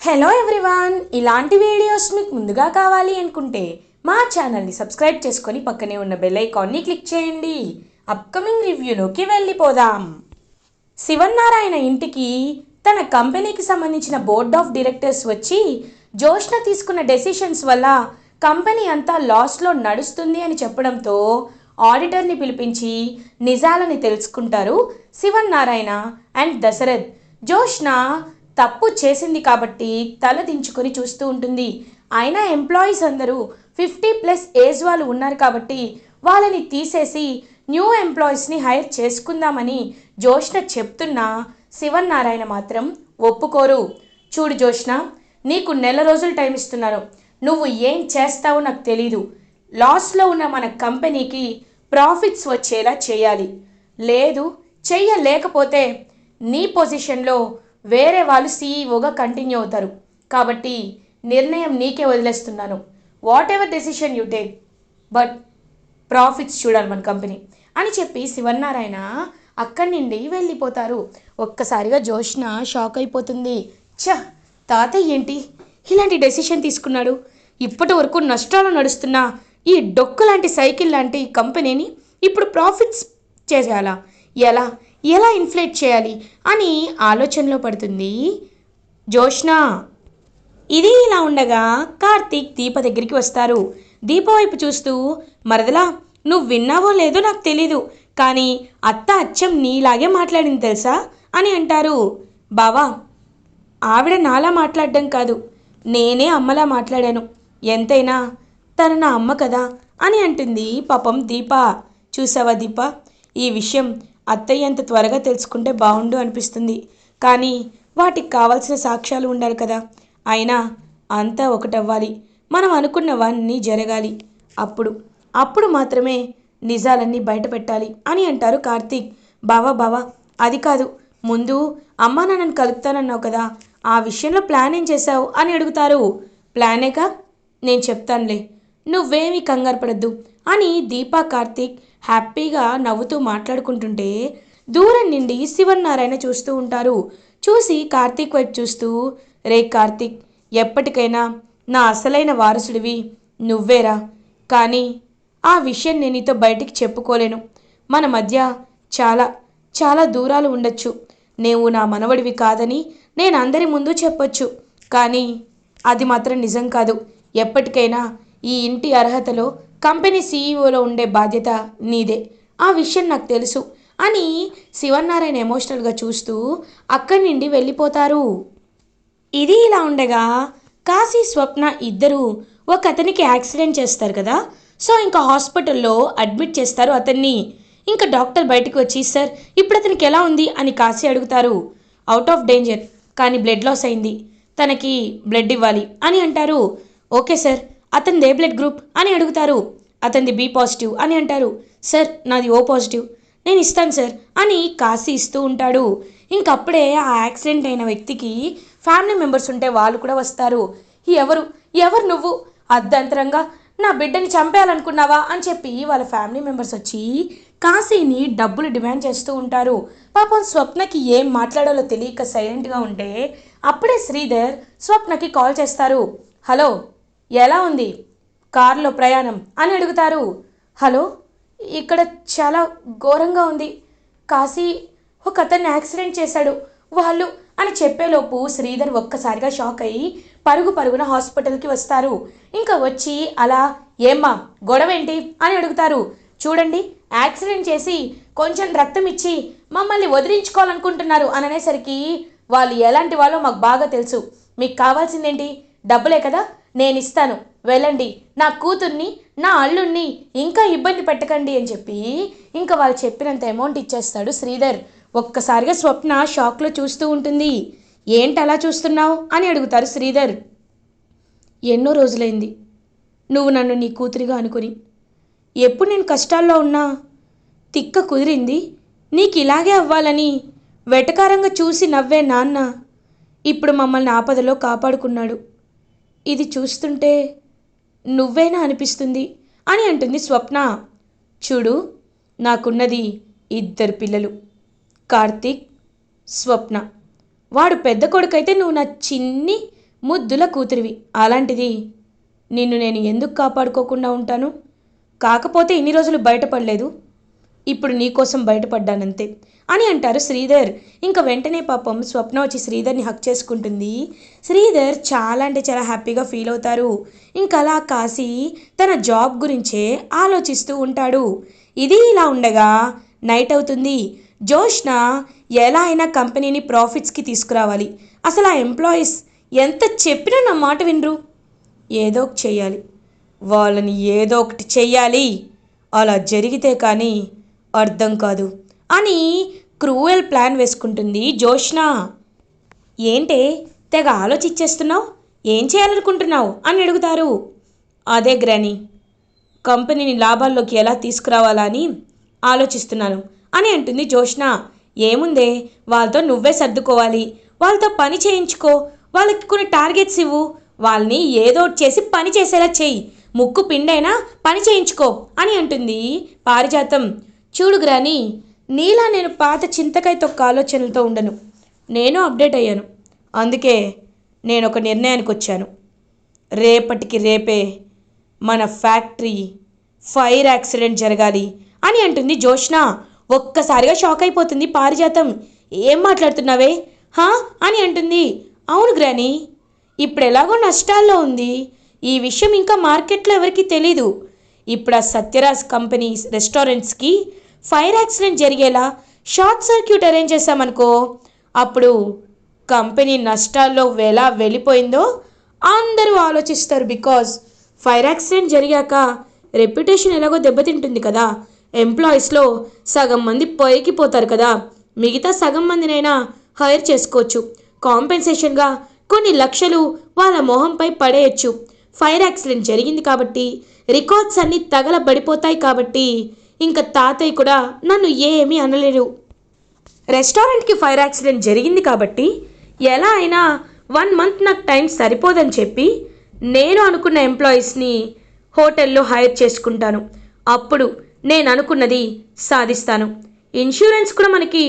Hello everyone ఇలాంటి videos మీకు ముందుగా కావాలి అనుకుంటే మా ఛానల్ని సబ్స్క్రైబ్ చేసుకొని పక్కనే ఉన్న బెల్ ఐకాన్ని క్లిక్ చేయండి. అప్కమింగ్ రివ్యూలోకి వెళ్ళిపోదాం. శివన్నారాయణ ఇంటికి తన కంపెనీకి సంబంధించిన బోర్డ్ ఆఫ్ డైరెక్టర్స్ వచ్చి జోష్న తీసుకున్న డెసిషన్స్ వల్ల కంపెనీ అంతా లాస్లో నడుస్తుంది అని చెప్పడంతో ఆడిటర్ని పిలిపించి నిజాలని తెలుసుకుంటారు శివన్నారాయణ అండ్ దశరథ్. జోష్న తప్పు చేసింది కాబట్టి తల దించుకొని చూస్తూ ఉంటుంది. అయినా ఎంప్లాయీస్ అందరూ ఫిఫ్టీ ప్లస్ ఏజ్ వాళ్ళు ఉన్నారు కాబట్టి వాళ్ళని తీసేసి న్యూ ఎంప్లాయీస్ని హైర్ చేసుకుందామని జోష్న చెప్తున్నా శివన్నారాయణ మాత్రం ఒప్పుకోరు. చూడు జోష్న నీకు నెల రోజులు టైం ఇస్తున్నారు. నువ్వు ఏం చేస్తావో నాకు తెలీదు. లాస్లో ఉన్న మన కంపెనీకి ప్రాఫిట్స్ వచ్చేలా చేయాలి. లేదు చెయ్యలేకపోతే నీ పొజిషన్లో వేరే వాళ్ళు సీఈఓగా కంటిన్యూ అవుతారు. కాబట్టి నిర్ణయం నీకే వదిలేస్తున్నాను. Whatever decision you take but profits చూడాలి మన కంపెనీ అని చెప్పి శివన్నారాయణ అక్కడి నుండి వెళ్ళిపోతారు. ఒక్కసారిగా జోష్న షాక్ అయిపోతుంది. ఛ! తాతయ్య ఏంటి? ఇలాంటి డెసిషన్ తీసుకున్నాడు. ఇప్పటి వరకు నష్టాలు నడుస్తున్న ఈ డొక్కు లాంటి సైకిల్ లాంటి కంపెనీని ఇప్పుడు ప్రాఫిట్స్ చేసేయాలా? ఎలా? ఎలా ఇన్ఫ్లేట్ చేయాలి అని ఆలోచనలో పడుతుంది జోష్న. ఇది ఇలా ఉండగా కార్తీక్ దీప దగ్గరికి వస్తారు. దీప వైపు చూస్తూ మరదలా నువ్వు విన్నావో లేదో నాకు తెలీదు కానీ అత్త అచ్చం నీలాగే మాట్లాడింది తెలుసా అని అంటారు. బావా ఆవిడ నాలా మాట్లాడడం కాదు నేనే అమ్మలా మాట్లాడాను ఎంతైనా తను నా అమ్మ కదా అని అంటుంది పాపం దీప. చూసావా దీప ఈ విషయం అత్తయ్య అంత త్వరగా తెలుసుకుంటే బాగుండు అనిపిస్తుంది. కానీ వాటికి కావాల్సిన సాక్ష్యాలు ఉండాలి కదా. అయినా అంతా ఒకటవ్వాలి. మనం అనుకున్నవన్నీ జరగాలి. అప్పుడు అప్పుడు మాత్రమే నిజాలన్నీ బయట పెట్టాలి అని అంటారు కార్తీక్. బావా బావా అది కాదు. ముందు అమ్మా నాన్నని కలుపుతానన్నావు కదా. ఆ విషయంలో ప్లాన్ ఏం చేశావు అని అడుగుతారు. ప్లానేగా? నేను చెప్తానులే. నువ్వేమీ కంగారు పడద్దు అని దీపా కార్తీక్ హ్యాపీగా నవ్వుతూ మాట్లాడుకుంటుంటే దూరం నుండి శివన్నారాయణ చూస్తూ ఉంటారు. చూసి కార్తీక్ వైపు చూస్తూ రే కార్తీక్ ఎప్పటికైనా నా అసలైన వారసుడివి నువ్వేరా? కానీ ఆ విషయం నేను నీతో బయటికి చెప్పుకోలేను. మన మధ్య చాలా చాలా దూరాలు ఉండొచ్చు. నీవు నా మనవడివి కాదని నేను అందరి ముందు చెప్పొచ్చు. కానీ అది మాత్రం నిజం కాదు. ఎప్పటికైనా ఈ ఇంటి అర్హతలో కంపెనీ సీఈఓలో ఉండే బాధ్యత నీదే. ఆ విషయం నాకు తెలుసు. అని శివన్నారాయణ ఎమోషనల్గా చూస్తూ అక్కడి నుండి వెళ్ళిపోతారు. ఇది ఇలా ఉండగా కాశీ స్వప్న ఇద్దరు ఒక అతనికి యాక్సిడెంట్ చేస్తారు కదా. సో ఇంకా హాస్పిటల్లో అడ్మిట్ చేస్తారు అతన్ని. ఇంకా డాక్టర్ బయటకు వచ్చి సార్ ఇప్పుడు అతనికి ఎలా ఉంది? అని కాశీ అడుగుతారు. అవుట్ ఆఫ్ డేంజర్ కానీ బ్లడ్ లాస్ అయింది. తనకి బ్లడ్ ఇవ్వాలి. అని అంటారు. Okay sir. అతనిది ఏ బ్లడ్ గ్రూప్ అని అడుగుతారు. అతనిది బి పాజిటివ్ అని అంటారు. సార్ నాది ఓ పాజిటివ్. నేను ఇస్తాను సార్ అని కాశీ ఇస్తూ ఉంటాడు. ఇంకప్పుడే ఆ యాక్సిడెంట్ అయిన వ్యక్తికి ఫ్యామిలీ మెంబర్స్ ఉంటే వాళ్ళు కూడా వస్తారు. ఎవరు? ఎవరు నువ్వు? అర్ధంతరంగా నా బిడ్డని చంపేయాలనుకున్నావా అని చెప్పి వాళ్ళ ఫ్యామిలీ మెంబర్స్ వచ్చి కాశీని డబ్బులు డిమాండ్ చేస్తూ ఉంటారు. పాపం స్వప్నకి ఏం మాట్లాడాలో తెలియక సైలెంట్గా ఉంటే అప్పుడే శ్రీధర్ స్వప్నకి కాల్ చేస్తారు. హలో? ఎలా ఉంది కారులో ప్రయాణం అని అడుగుతారు. హలో ఇక్కడ చాలా ఘోరంగా ఉంది. కాశీ ఒక అతన్ని యాక్సిడెంట్ చేశాడు. వాళ్ళు అని చెప్పేలోపు శ్రీధర్ ఒక్కసారిగా షాక్ అయ్యి పరుగు పరుగున హాస్పిటల్కి వస్తారు. ఇంకా వచ్చి అలా ఏమ్మా గొడవ ఏంటి అని అడుగుతారు. చూడండి యాక్సిడెంట్ చేసి కొంచెం రక్తం ఇచ్చి మమ్మల్ని వదిలించుకోవాలనుకుంటున్నారు అని అనేసరికి వాళ్ళు ఎలాంటి వాళ్ళో మాకు బాగా తెలుసు. మీకు కావాల్సిందేంటి? డబ్బులే కదా? నేను ఇస్తాను వెళ్ళండి. నా కూతుర్ని నా అల్లుణ్ణి ఇంకా ఇబ్బంది పెట్టకండి అని చెప్పి ఇంకా వాళ్ళు చెప్పినంత అమౌంట్ ఇచ్చేస్తాడు శ్రీధర్. ఒక్కసారిగా స్వప్న షాక్లో చూస్తూ ఉంటుంది. ఏంటి అలా చూస్తున్నావు? అని అడుగుతారు శ్రీధర్. ఎన్నో రోజులైంది. నువ్వు నన్ను నీ కూతురిగా అనుకుని. ఎప్పుడు నేను కష్టాల్లో ఉన్నా? తిక్క కుదిరింది. నీకు ఇలాగే అవ్వాలని వెటకారంగా చూసి నవ్వే నాన్న. ఇప్పుడు మమ్మల్ని ఆపదలో కాపాడుకున్నాడు. ఇది చూస్తుంటే నువ్వేనా అనిపిస్తుంది? అని అంటుంది స్వప్న. చూడు నాకున్నది ఇద్దరు పిల్లలు. కార్తీక్ స్వప్న. వాడు పెద్ద కొడుకైతే నువ్వు నా చిన్ని ముద్దుల కూతురివి. అలాంటిది నిన్ను నేను ఎందుకు కాపాడుకోకుండా ఉంటాను? కాకపోతే ఇన్ని రోజులు బయటపడలేదు. ఇప్పుడు నీకోసం బయటపడ్డానంతే. అని అంటారు శ్రీధర్. ఇంకా వెంటనే పాపం స్వప్న వచ్చి శ్రీధర్ని హక్ చేసుకుంటుంది. శ్రీధర్ చాలా అంటే చాలా హ్యాపీగా ఫీల్ అవుతారు. ఇంకా అలా కాసి తన జాబ్ గురించే ఆలోచిస్తూ ఉంటాడు. ఇది ఇలా ఉండగా నైట్ అవుతుంది. జోష్న ఎలా అయినా కంపెనీని ప్రాఫిట్స్కి తీసుకురావాలి. అసలు ఆ ఎంప్లాయీస్ ఎంత చెప్పినా నా మాట వినరు. ఏదో ఒకటి చెయ్యాలి. వాళ్ళని ఏదో ఒకటి చెయ్యాలి. అలా జరిగితే కానీ అర్థం కాదు. అని క్రూయల్ ప్లాన్ వేసుకుంటుంది జోష్న ఏంటే తెగ ఆలోచించేస్తున్నావు ఏం చేయాలనుకుంటున్నావు? అని అడుగుతారు. అదే గ్రాని. కంపెనీని లాభాల్లోకి ఎలా తీసుకురావాలా అని ఆలోచిస్తున్నాను అని అంటుంది జోష్న ఏముందే వాళ్ళతో నువ్వే సర్దుకోవాలి. వాళ్ళతో పని చేయించుకో. వాళ్ళకి కొన్ని టార్గెట్స్ ఇవ్వు. వాళ్ళని ఏదో చేసి పని చేసేలా చెయ్యి ముక్కు పిండైనా పని చేయించుకో అని అంటుంది పారిజాతం. చూడు గ్రాని నీలా నేను పాత చింతకాయ తొక్క ఆలోచనలతో ఉండను. నేను అప్డేట్ అయ్యాను. అందుకే నేను ఒక నిర్ణయానికి వచ్చాను రేపటికి రేపే మన ఫ్యాక్టరీ ఫైర్ యాక్సిడెంట్ జరగాలి అని అంటుంది జోష్న ఒక్కసారిగా షాక్ అయిపోతుంది పారిజాతం. ఏం మాట్లాడుతున్నావే? హా? అని అంటుంది. అవును గ్రాని ఇప్పుడు ఎలాగో నష్టాల్లో ఉంది. ఈ విషయం ఇంకా మార్కెట్లో ఎవరికీ తెలీదు. ఇప్పుడు ఆ సత్యరాజ్ కంపెనీ రెస్టారెంట్స్కి ఫైర్ యాక్సిడెంట్ జరిగేలా షార్ట్ సర్క్యూట్ అరేంజ్ చేశామనుకో అప్పుడు కంపెనీ నష్టాల్లో ఎలా వెళ్ళిపోయిందో అందరూ ఆలోచిస్తారు బికాజ్ ఫైర్ యాక్సిడెంట్ జరిగాక రెప్యుటేషన్ ఎలాగో దెబ్బతింటుంది కదా. ఎంప్లాయీస్లో సగం మంది పైకి పోతారు కదా. మిగతా సగం మందినైనా హైర్ చేసుకోవచ్చు. కాంపెన్సేషన్గా కొన్ని లక్షలు వాళ్ళ మొహంపై పడేయచ్చు. ఫైర్ యాక్సిడెంట్ జరిగింది కాబట్టి రికార్డ్స్ అన్నీ తగలబడిపోతాయి కాబట్టి ఇంకా తాతయ్య కూడా నన్ను ఏమీ అనలేరు. రెస్టారెంట్కి ఫైర్ యాక్సిడెంట్ జరిగింది కాబట్టి ఎలా అయినా వన్ మంత్ నాకు టైం సరిపోదని చెప్పి నేను అనుకున్న ఎంప్లాయీస్ని హోటల్లో హైర్ చేసుకుంటాను. అప్పుడు నేను అనుకున్నది సాధిస్తాను. ఇన్సూరెన్స్ కూడా మనకి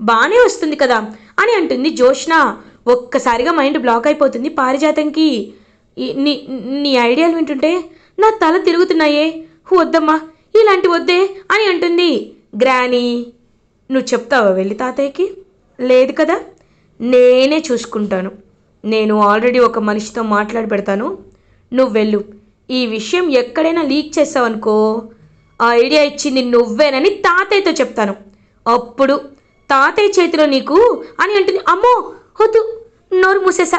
బాగానే వస్తుంది కదా అని అంటుంది జోష్న ఒక్కసారిగా మైండ్ బ్లాక్ అయిపోతుంది పారిజాతంకి. నీ నీ ఐడియాలు వింటుంటే నా తల తిరుగుతున్నాయే. వద్దమ్మా ఇలాంటి వద్దే అని అంటుంది. గ్రానీ నువ్వు చెప్తావా వెళ్ళి తాతయ్యకి? లేదు కదా నేనే చూసుకుంటాను. నేను ఆల్రెడీ ఒక మనిషితో మాట్లాడి పెడతాను. నువ్వు వెళ్ళు. ఈ విషయం ఎక్కడైనా లీక్ చేసావనుకో ఆ ఐడియా ఇచ్చింది నువ్వేనని తాతయ్యతో చెప్తాను. అప్పుడు తాతయ్య చేతిలో నీకు అని అంటుంది. అమ్మో వద్దు నోరు మూసేసా.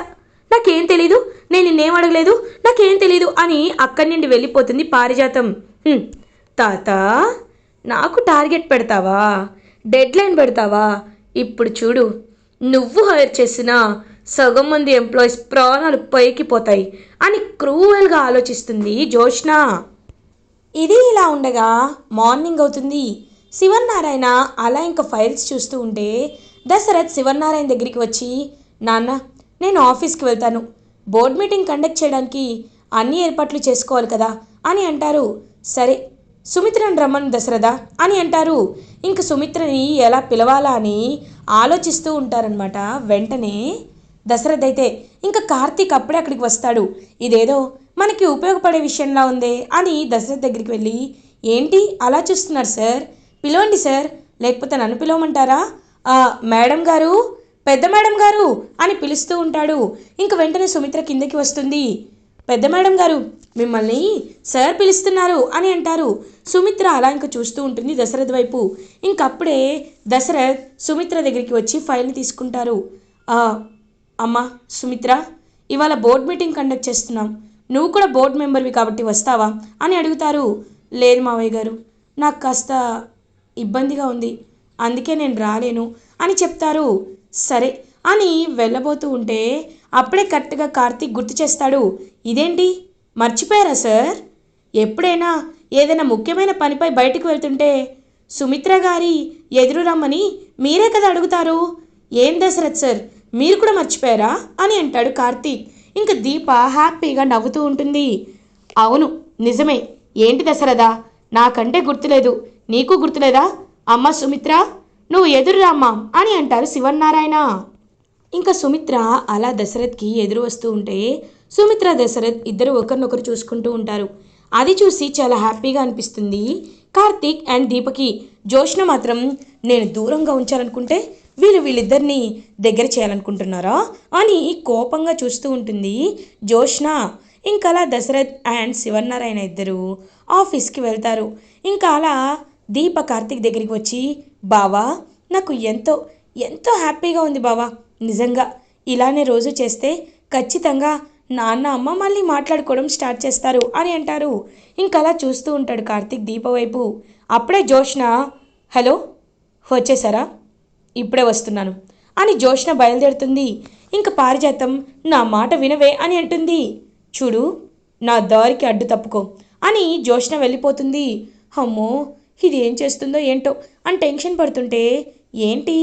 నాకేం తెలీదు నేను నిన్నేం అడగలేదు నాకేం తెలీదు అని అక్కడి నుండి వెళ్ళిపోతుంది పారిజాతం. తాత నాకు టార్గెట్ పెడతావా? డెడ్లైన్ పెడతావా? ఇప్పుడు చూడు నువ్వు హైర్ చేసిన సగం మంది ఎంప్లాయీస్ ప్రాణాలు పైకి పోతాయి అని క్రూవల్గా ఆలోచిస్తుంది జోష్న ఇది ఇలా ఉండగా మార్నింగ్ అవుతుంది. శివన్నారాయణ అలా ఇంకా ఫైల్స్ చూస్తూ ఉంటే దశరథ్ శివన్నారాయణ దగ్గరికి వచ్చి నాన్న నేను ఆఫీస్కి వెళ్తాను. బోర్డ్ మీటింగ్ కండక్ట్ చేయడానికి అన్ని ఏర్పాట్లు చేసుకోవాలి కదా అని అంటారు. సరే సుమిత్రను రమ్మను దశరథ అని అంటారు. ఇంక సుమిత్రని ఎలా పిలవాలా అని ఆలోచిస్తూ ఉంటారనమాట వెంటనే దశరథ అయితే ఇంకా కార్తీక్ అప్పుడే అక్కడికి వస్తాడు. ఇదేదో మనకి ఉపయోగపడే విషయంలా ఉందే అని దశరథ్ దగ్గరికి వెళ్ళి ఏంటి? అలా చూస్తున్నారు సార్? పిలవండి సార్. లేకపోతే నన్ను పిలవమంటారా? మేడం గారు పెద్ద మేడం గారు అని పిలుస్తూ ఉంటాడు. ఇంక వెంటనే సుమిత్ర కిందకి వస్తుంది. పెద్ద మేడం గారు మిమ్మల్ని సార్ పిలుస్తున్నారు అని అంటారు. సుమిత్ర అలా ఇంకా చూస్తూ ఉంటుంది దశరథ్ వైపు. ఇంకప్పుడే దశరథ్ సుమిత్ర దగ్గరికి వచ్చి ఫైల్ని తీసుకుంటారు. అమ్మా సుమిత్ర ఇవాళ బోర్డ్ మీటింగ్ కండక్ట్ చేస్తున్నాం. నువ్వు కూడా బోర్డ్ మెంబర్వి కాబట్టి వస్తావా అని అడుగుతారు. లేదు మావయ్య గారు నాకు కాస్త ఇబ్బందిగా ఉంది. అందుకే నేను రాలేను అని చెప్తారు. సరే అని వెళ్ళబోతూ ఉంటే అప్పుడే కరెక్ట్గా కార్తీక్ గుర్తు చేస్తాడు. ఇదేంటి? మర్చిపోయారా సార్? ఎప్పుడైనా ఏదైనా ముఖ్యమైన పనిపై బయటకు వెళ్తుంటే సుమిత్ర గారి ఎదురు రమ్మని మీరే కదా అడుగుతారు? ఏం దశరథ్ సార్ మీరు కూడా మర్చిపోయారా? అని అంటాడు కార్తీక్. ఇంక దీప హ్యాపీగా నవ్వుతూ ఉంటుంది. అవును నిజమే. ఏంటి దశరథా? నాకంటే గుర్తులేదు. నీకు గుర్తులేదా? అమ్మ సుమిత్ర నువ్వు ఎదురు రామ్మా అని అంటారు శివన్నారాయణ. ఇంకా సుమిత్ర అలా దశరథ్కి ఎదురు వస్తూ ఉంటే సుమిత్ర దశరథ్ ఇద్దరు ఒకరినొకరు చూసుకుంటూ ఉంటారు. అది చూసి చాలా హ్యాపీగా అనిపిస్తుంది. కార్తీక్ అండ్ దీపకి జోష్న మాత్రం నేను దూరంగా ఉంచాలనుకుంటే వీళ్ళు వీళ్ళిద్దరిని దగ్గర చేయాలనుకుంటున్నారా అని కోపంగా చూస్తూ ఉంటుంది జోష్న. ఇంకా అలా దశరథ్ అండ్ శివన్నారాయణ ఇద్దరు ఆఫీస్కి వెళ్తారు. ఇంకా అలా దీప కార్తీక్ దగ్గరికి వచ్చి బావా నాకు ఎంతో ఎంతో హ్యాపీగా ఉంది బావా నిజంగా. ఇలానే రోజు చేస్తే ఖచ్చితంగా నాన్న అమ్మ మళ్ళీ మాట్లాడుకోవడం స్టార్ట్ చేస్తారు అని అంటారు. ఇంకలా అలా చూస్తూ ఉంటాడు కార్తీక్ దీప వైపు అప్పుడే జోష్న హలో వచ్చేసారా? ఇప్పుడే వస్తున్నాను అని జోష్న బయలుదేరుతుంది. ఇంక పారిజాతం నా మాట వినవే అని అంటుంది. చూడు నా దారికి అడ్డు తప్పుకో అని జోష్న వెళ్ళిపోతుంది. అమ్మో ఇది ఏం చేస్తుందో ఏంటో అని టెన్షన్ పడుతుంటే ఏంటి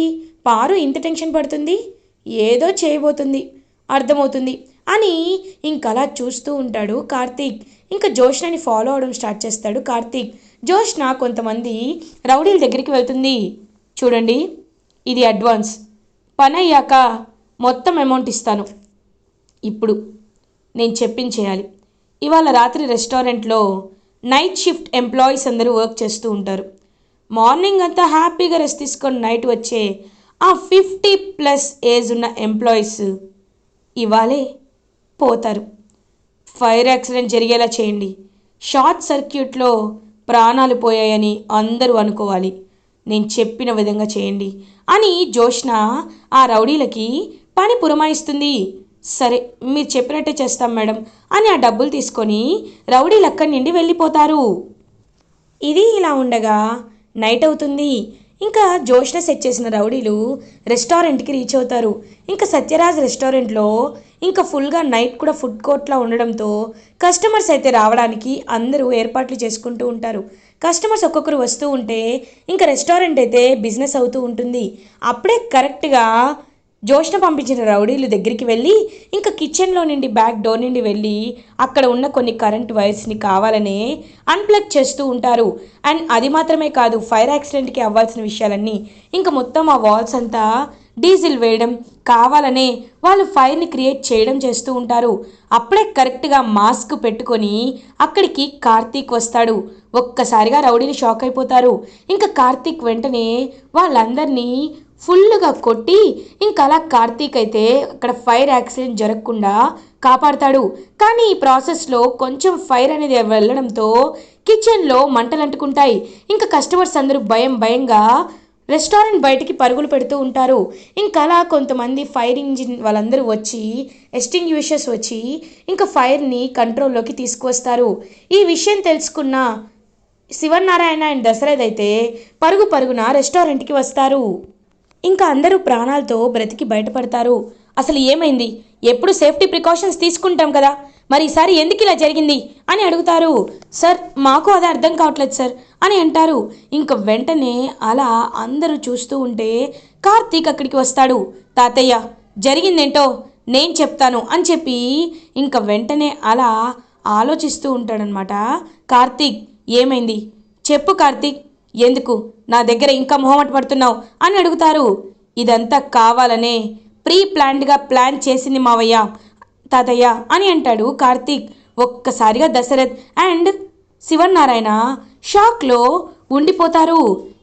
పారు ఇంత టెన్షన్ పడుతుంది? ఏదో చేయబోతుంది అర్థమవుతుంది. అని ఇంకలా చూస్తూ ఉంటాడు కార్తీక్. ఇంకా జోష్నని ఫాలో అవడం స్టార్ట్ చేస్తాడు కార్తీక్. జోష్న కొంతమంది రౌడీల దగ్గరికి వెళ్తుంది. చూడండి ఇది అడ్వాన్స్. పని అయ్యాక మొత్తం అమౌంట్ ఇస్తాను. ఇప్పుడు నేను చెప్పించేయాలి ఇవాళ రాత్రి రెస్టారెంట్లో నైట్ షిఫ్ట్ ఎంప్లాయీస్ అందరూ వర్క్ చేస్తూ ఉంటారు. మార్నింగ్ అంతా హ్యాపీగా రెస్ట్ తీసుకొని నైట్ వచ్చే ఆ ఫిఫ్టీ ప్లస్ ఏజ్ ఉన్న ఎంప్లాయీస్ ఇవాళే పోతారు. ఫైర్ యాక్సిడెంట్ జరిగేలా చేయండి. షార్ట్ సర్క్యూట్లో ప్రాణాలు పోయాయని అందరూ అనుకోవాలి. నేను చెప్పిన విధంగా చేయండి. అని జోష్న ఆ రౌడీలకి పని పురమాయిస్తుంది. సరే మీరు చెప్పినట్టే చేస్తాం మేడం అని ఆ డబ్బులు తీసుకొని రౌడీలు అక్కడి నుండి వెళ్ళిపోతారు. ఇది ఇలా ఉండగా నైట్ అవుతుంది. ఇంకా జోష్న సెట్ చేసిన రౌడీలు రెస్టారెంట్కి రీచ్ అవుతారు. ఇంకా సత్యరాజ్ రెస్టారెంట్లో ఇంకా ఫుల్గా నైట్ కూడా ఫుడ్ కోర్ట్లా ఉండడంతో కస్టమర్స్ అయితే రావడానికి అందరూ ఏర్పాట్లు చేసుకుంటూ ఉంటారు. కస్టమర్స్ ఒక్కొక్కరు వస్తూ ఉంటే ఇంకా రెస్టారెంట్ అయితే బిజినెస్ అవుతూ ఉంటుంది. అప్పుడే కరెక్ట్గా జోష్న పంపించిన రౌడీలు దగ్గరికి వెళ్ళి ఇంకా కిచెన్లో నుండి బ్యాక్ డోర్ నుండి వెళ్ళి అక్కడ ఉన్న కొన్ని కరెంట్ వైర్స్ని కావాలనే అన్ప్లగ్ చేస్తూ ఉంటారు. అండ్ అది మాత్రమే కాదు ఫైర్ యాక్సిడెంట్కి అవ్వాల్సిన విషయాలన్నీ. ఇంకా మొత్తం ఆ వాల్స్ అంతా డీజిల్ వేయడం కావాలనే వాళ్ళు ఫైర్ని క్రియేట్ చేయడం చేస్తూ ఉంటారు. అప్పుడే కరెక్ట్గా మాస్క్ పెట్టుకొని అక్కడికి కార్తీక్ వస్తాడు. ఒక్కసారిగా రౌడీలు షాక్ అయిపోతారు. ఇంకా కార్తీక్ వెంటనే వాళ్ళందరినీ ఫుల్గా కొట్టి ఇంకా అలా కార్తీక్ అయితే అక్కడ ఫైర్ యాక్సిడెంట్ జరగకుండా కాపాడతాడు. కానీ ఈ ప్రాసెస్లో కొంచెం ఫైర్ అనేది వెళ్ళడంతో కిచెన్లో మంటలు అంటుకుంటాయి. ఇంకా కస్టమర్స్ అందరూ భయం భయంగా రెస్టారెంట్ బయటికి పరుగులు పెడుతూ ఉంటారు. ఇంకా అలా కొంతమంది ఫైర్ ఇంజిన్ వాళ్ళందరూ వచ్చి ఎస్టింగ్విషర్స్ వచ్చి ఇంకా ఫైర్ని కంట్రోల్లోకి తీసుకువస్తారు. ఈ విషయం తెలుసుకున్న శివనారాయణ అండ్ దశరథ్ అయితే పరుగు పరుగున రెస్టారెంట్కి వస్తారు. ఇంకా అందరూ ప్రాణాలతో బ్రతికి బయటపడతారు. అసలు ఏమైంది? ఎప్పుడు సేఫ్టీ ప్రికాషన్స్ తీసుకుంటాం కదా? మరి ఈసారి ఎందుకు ఇలా జరిగింది? అని అడుగుతారు. సార్ మాకు అది అర్థం కావట్లేదు సార్ అని అంటారు. ఇంకా వెంటనే అలా అందరూ చూస్తూ ఉంటే కార్తీక్ అక్కడికి వస్తాడు. తాతయ్య జరిగిందేంటో నేను చెప్తాను అని చెప్పి ఇంకా వెంటనే అలా ఆలోచిస్తూ ఉంటాడనమాట కార్తీక్. ఏమైంది? చెప్పు కార్తీక్. ఎందుకు? నా దగ్గర ఇంకా మొహమాట పడుతున్నావు? అని అడుగుతారు. ఇదంతా కావాలనే ప్రీ ప్లాన్డ్గా ప్లాన్ చేసింది మావయ్య. తాతయ్య అని అంటాడు కార్తీక్. ఒక్కసారిగా దశరథ్ అండ్ శివనారాయణ షాక్లో ఉండిపోతారు.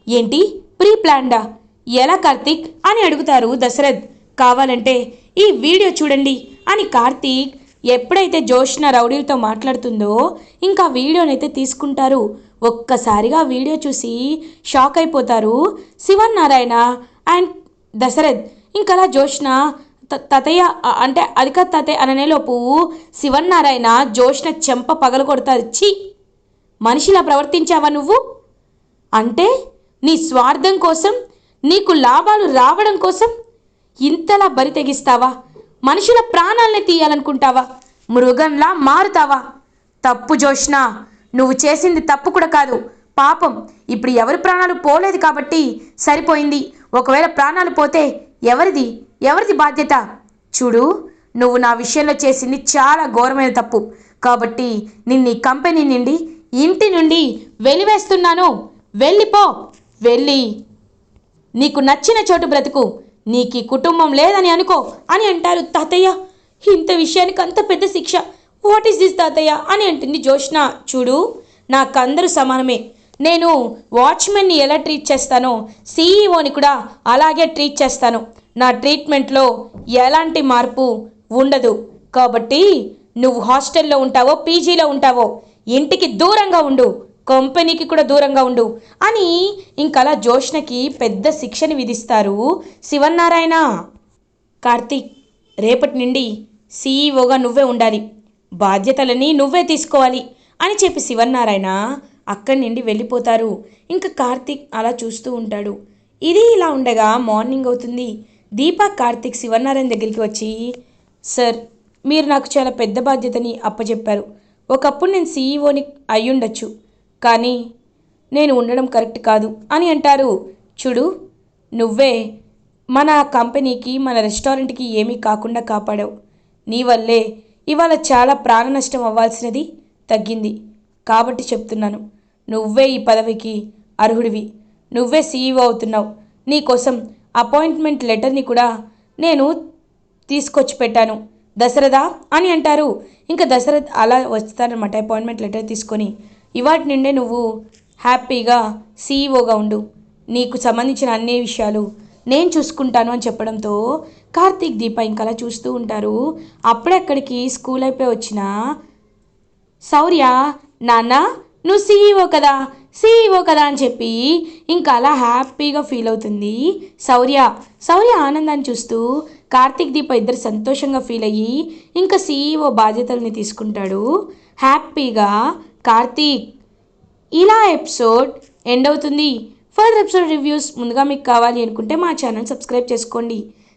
ఏంటి? ప్రీ ప్లాన్డా ఎలా కార్తీక్? అని అడుగుతారు దశరథ్. కావాలంటే ఈ వీడియో చూడండి అని కార్తీక్ ఎప్పుడైతే జోష్న రౌడీలతో మాట్లాడుతుందో ఇంకా వీడియోనైతే తీసుకుంటారు. ఒక్కసారిగా వీడియో చూసి షాక్ అయిపోతారు. శివనారాయణ అండ్ దశరథ్. ఇంకలా జోష్న త- తాతయ్య అంటే అధిక తతయ్య తాతయ్య అననేలోపు శివన్నారాయణ జోష్న చెంప పగల కొడతారు. ఛీ! మనిషిలా ప్రవర్తించావా నువ్వు? అంటే నీ స్వార్థం కోసం నీకు లాభాలు రావడం కోసం ఇంతలా బరి తెగిస్తావా? మనుషుల ప్రాణాలనే తీయాలనుకుంటావా? మృగంలా మారుతావా? తప్పు జోష్న నువ్వు చేసింది తప్పు కూడా కాదు. పాపం ఇప్పుడు ఎవరి ప్రాణాలు పోలేదు కాబట్టి సరిపోయింది. ఒకవేళ ప్రాణాలు పోతే ఎవరిది? ఎవరిది బాధ్యత? చూడు నువ్వు నా విషయంలో చేసింది చాలా ఘోరమైన తప్పు. కాబట్టి నిన్ను కంపెనీ నుండి ఇంటి నుండి వెలివేస్తున్నాను. వెళ్ళిపో వెళ్ళి. నీకు నచ్చిన చోటు బ్రతుకు. నీకు కుటుంబం లేదని అనుకో అని అంటారు తాతయ్య. ఇంత విషయానికి అంత పెద్ద శిక్ష. వాట్ ఈస్ దిస్ తాతయ్య? అని అంటుంది జోష్న చూడు నాకందరూ సమానమే. నేను వాచ్మెన్ని ఎలా ట్రీట్ చేస్తానో సీఈఓని కూడా అలాగే ట్రీట్ చేస్తాను. నా ట్రీట్మెంట్లో ఎలాంటి మార్పు ఉండదు. కాబట్టి నువ్వు హాస్టల్లో ఉంటావో పీజీలో ఉంటావో ఇంటికి దూరంగా ఉండు కంపెనీకి కూడా దూరంగా ఉండు అని ఇంకలా జోష్నకి పెద్ద శిక్షని విధిస్తారు శివన్నారాయణ. కార్తీక్ రేపటి నుండి సీఈఓగా నువ్వే ఉండాలి. బాధ్యతలని నువ్వే తీసుకోవాలి అని చెప్పి శివన్నారాయణ అక్కడి నుండి వెళ్ళిపోతారు. ఇంకా కార్తీక్ అలా చూస్తూ ఉంటాడు. ఇది ఇలా ఉండగా మార్నింగ్ అవుతుంది. దీపా కార్తీక్ శివనారాయణ దగ్గరికి వచ్చి సార్ మీరు నాకు చాలా పెద్ద బాధ్యతని అప్పచెప్పారు ఒకప్పుడు నేను సీఈఓని అయ్యుండొచ్చు కానీ నేను ఉండడం కరెక్ట్ కాదు అని అంటారు. చూడు నువ్వే మన కంపెనీకి మన రెస్టారెంట్కి ఏమీ కాకుండా కాపాడావు. నీ వల్లే ఇవాళ చాలా ప్రాణ నష్టం అవ్వాల్సినది తగ్గింది. కాబట్టి చెప్తున్నాను నువ్వే ఈ పదవికి అర్హుడివి. నువ్వే సీఈఓ అవుతున్నావు. నీకోసం అపాయింట్మెంట్ లెటర్ని కూడా నేను తీసుకొచ్చి పెట్టాను. దశరథ అని అంటారు. ఇంకా దశరథ్ అలా వస్తారనమాట అపాయింట్మెంట్ లెటర్ తీసుకొని. ఇవాటి నుండే నువ్వు హ్యాపీగా సీఈఓగా ఉండు. నీకు సంబంధించిన అన్ని విషయాలు నేను చూసుకుంటాను అని చెప్పడంతో కార్తీక్ దీప ఇంకా అలా చూస్తూ ఉంటారు. అప్పుడే అక్కడికి స్కూల్ అయిపోయి వచ్చిన శౌర్య నాన్న నువ్వు సీఈఓ కదా సీఈఓ కదా అని చెప్పి ఇంకా అలా హ్యాపీగా ఫీల్ అవుతుంది. శౌర్య శౌర్య ఆనందాన్ని చూస్తూ కార్తీక్ దీప ఇద్దరు సంతోషంగా ఫీల్ అయ్యి ఇంకా సీఈఓ బాధ్యతల్ని తీసుకుంటాడు. హ్యాపీగా కార్తీక్ ఇలా ఎపిసోడ్ ఎండ్ అవుతుంది. ఫర్దర్ ఎపిసోడ్ రివ్యూస్ ముందుగా మీకు కావాలి అనుకుంటే మా ఛానల్ సబ్స్క్రైబ్ చేసుకోండి.